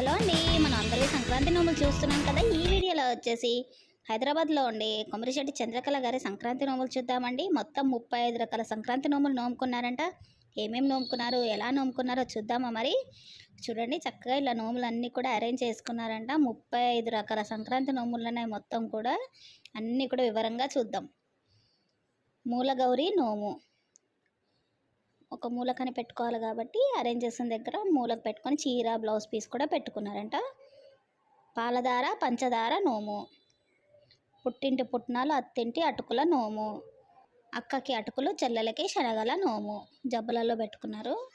Hello అండి మనం అందరూ సంక్రాంతి నోములు చూస్తున్నాం కదా ఈ వీడియోలో వచ్చేసి హైదరాబాద్లో ఉండే కొమరిశెట్టి చంద్రకళ గారి సంక్రాంతి నోములు చూద్దామండి. మొత్తం ముప్పై ఐదు రకాల సంక్రాంతి నోములు నోముకున్నారంట. ఏమేమి నోముకున్నారు ఎలా నోముకున్నారో చూద్దామా మరి? చూడండి చక్కగా ఇలా నోములు అన్నీ కూడా అరేంజ్ చేసుకున్నారంట. ముప్పై ఐదు రకాల సంక్రాంతి నోములు మొత్తం కూడా. అన్నీ కూడా వివరంగా చూద్దాం. మూలగౌరి నోము. ఒక మూలకని పెట్టుకోవాలి కాబట్టి అరేంజ్ చేసిన దగ్గర మూలకు పెట్టుకొని చీర బ్లౌజ్ పీస్ కూడా పెట్టుకున్నారంట. పాలధార పంచదార నోము. పుట్టింటి పుట్టినాలు అత్తింటి అటుకుల నోము. అక్కకి అటుకులు చెల్లెలకి శనగల నోము. జబ్బలలో పెట్టుకున్నారు.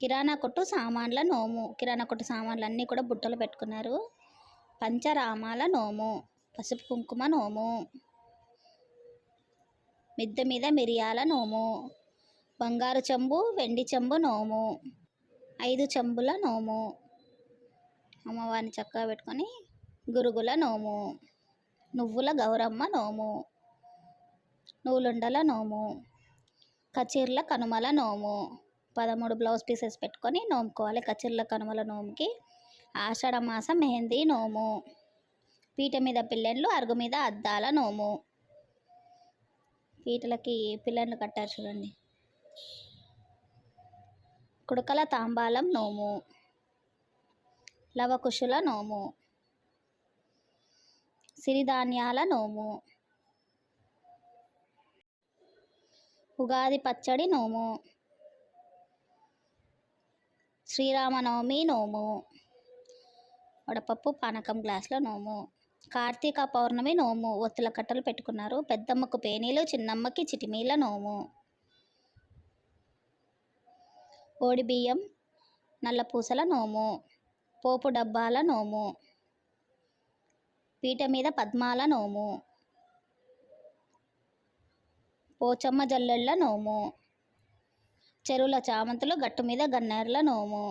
కిరాణా కొట్టు సామాన్ల నోము. కిరాణా కొట్టు సామాన్లు అన్నీ కూడా బుట్టలు పెట్టుకున్నారు. పంచరామాల నోము. పసుపు కుంకుమ నోము. మిద్దె మీద మిరియాల నోము. బంగారు చెంబు వెండి చెంబు నోము. ఐదు చెంబుల నోము. అమ్మవారిని చక్కగా పెట్టుకొని గురుగుల నోము. నువ్వుల గౌరమ్మ నోము. నూలుండల నోము. కచీర్ల కనుమల నోము. పదమూడు బ్లౌజ్ పీసెస్ పెట్టుకొని నోముకోవాలి కచీర్ల కనుమల నోముకి. ఆషాఢ మాసం మెహందీ నోము. పీట మీద పిల్లెండ్లు అరుగు మీద అద్దాల నోము. పీటలకి పిల్లెండ్లు కట్టారు చూడండి. కుడకల తాంబాలం నోము. లవకుశుల నోము. సిరిధాన్యాల నోము. ఉగాది పచ్చడి నోము. శ్రీరామనవమి నోము. వడపప్పు పానకం గ్లాసుల నోము. కార్తీక పౌర్ణమి నోము. ఒత్తుల కట్టలు పెట్టుకున్నారు. పెద్దమ్మకు పేనీలు చిన్నమ్మకి చిటిమీల నోము. ఓడిబియ్యం నల్లపూసల నోము పోపు డబ్బాల నోము పీట మీద పద్మాల నోము పోచమ్మ జల్లెళ్ళ నోము చెరువుల చామంతులు గట్టు మీద గన్నేర్ల నోము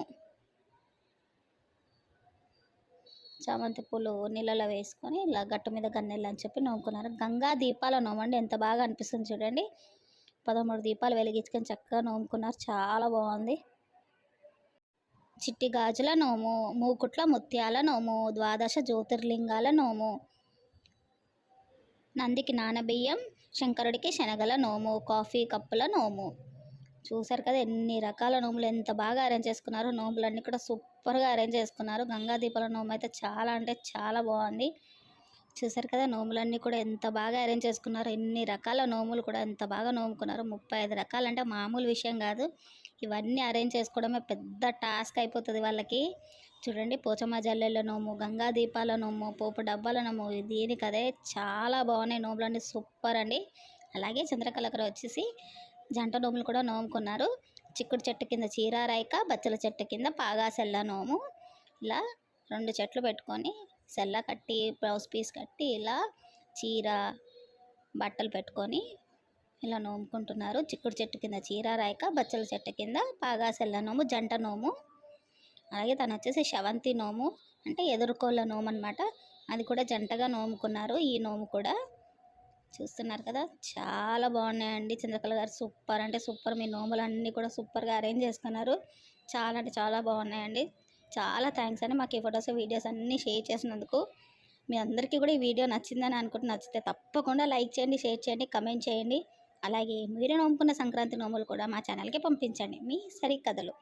చామంతి పూలు నీళ్ళలో వేసుకొని ఇలా గట్టు మీద గన్నెళ్ళు అని చెప్పి నోముకున్నారు. గంగా దీపాల నోమండి ఎంత బాగా అనిపిస్తుంది చూడండి. పదమూడు దీపాలు వెలిగించుకొని చక్కగా నోముకున్నారు. చాలా బాగుంది. చిట్టి గాజుల నోము మూకుట్ల ముత్యాల నోము ద్వాదశ జ్యోతిర్లింగాల నోము నందికి నానబియ్యం శంకరుడికి శనగల నోము కాఫీ కప్పుల నోము. చూసారు కదా ఎన్ని రకాల నోములు ఎంత బాగా అరేంజ్ చేసుకున్నారు. నోములన్నీ కూడా సూపర్గా అరేంజ్ చేసుకున్నారు. గంగా దీపాల నోము అయితే చాలా అంటే చాలా బాగుంది. చూసారు కదా నోములన్నీ కూడా ఎంత బాగా అరేంజ్ చేసుకున్నారు ఎన్ని రకాల నోములు కూడా ఎంత బాగా నోముకున్నారు ముప్పై ఐదు రకాలు అంటే మామూలు విషయం కాదు. ఇవన్నీ అరేంజ్ చేసుకోవడమే పెద్ద టాస్క్ అయిపోతుంది వాళ్ళకి. చూడండి పోచమ్మ జల్లెల నోము గంగా దీపాల నోము పోపు డబ్బాల నోము దీనికి అదే చాలా బాగున్నాయి నోములు అన్నీ సూపర్ అండి. అలాగే చంద్రకళకర వచ్చేసి జంట నోములు కూడా నోముకున్నారు. చిక్కుడు చెట్టు కింద చీర బచ్చల చెట్టు కింద పాగాసెల్ల నోము. ఇలా రెండు చెట్లు పెట్టుకొని సెల్ల కట్టి బ్లౌజ్ పీస్ కట్టి ఇలా చీర బట్టలు పెట్టుకొని ఇలా నోముకుంటున్నారు. చిక్కుడు చెట్టు కింద చీర రాయక బచ్చల చెట్టు కింద బాగా సెల్ల నోము జంట నోము అలాగే తను వచ్చేసి శవంతి నోము అంటే ఎదుర్కోళ్ళ నోము అనమాట అది కూడా జంటగా నోముకున్నారు. ఈ నోము కూడా చూస్తున్నారు కదా చాలా బాగున్నాయండి. చంద్రకళ గారు సూపర్ అంటే సూపర్ మీ నోములు అన్నీ కూడా సూపర్గా అరేంజ్ చేసుకున్నారు. చాలా అంటే చాలా బాగున్నాయండి. చాలా థ్యాంక్స్ అండి. మాకు ఈ ఫొటోస్ వీడియోస్ అన్నీ షేర్ చేసినందుకు. మీ అందరికీ కూడా ఈ వీడియో నచ్చిందని అనుకుంటే నచ్చితే తప్పకుండా లైక్ చేయండి షేర్ చేయండి కమెంట్ చేయండి. అలాగే మీరు నోముకున్న సంక్రాంతి నోములు కూడా మా ఛానల్కి పంపించండి. మీ సరి కథలు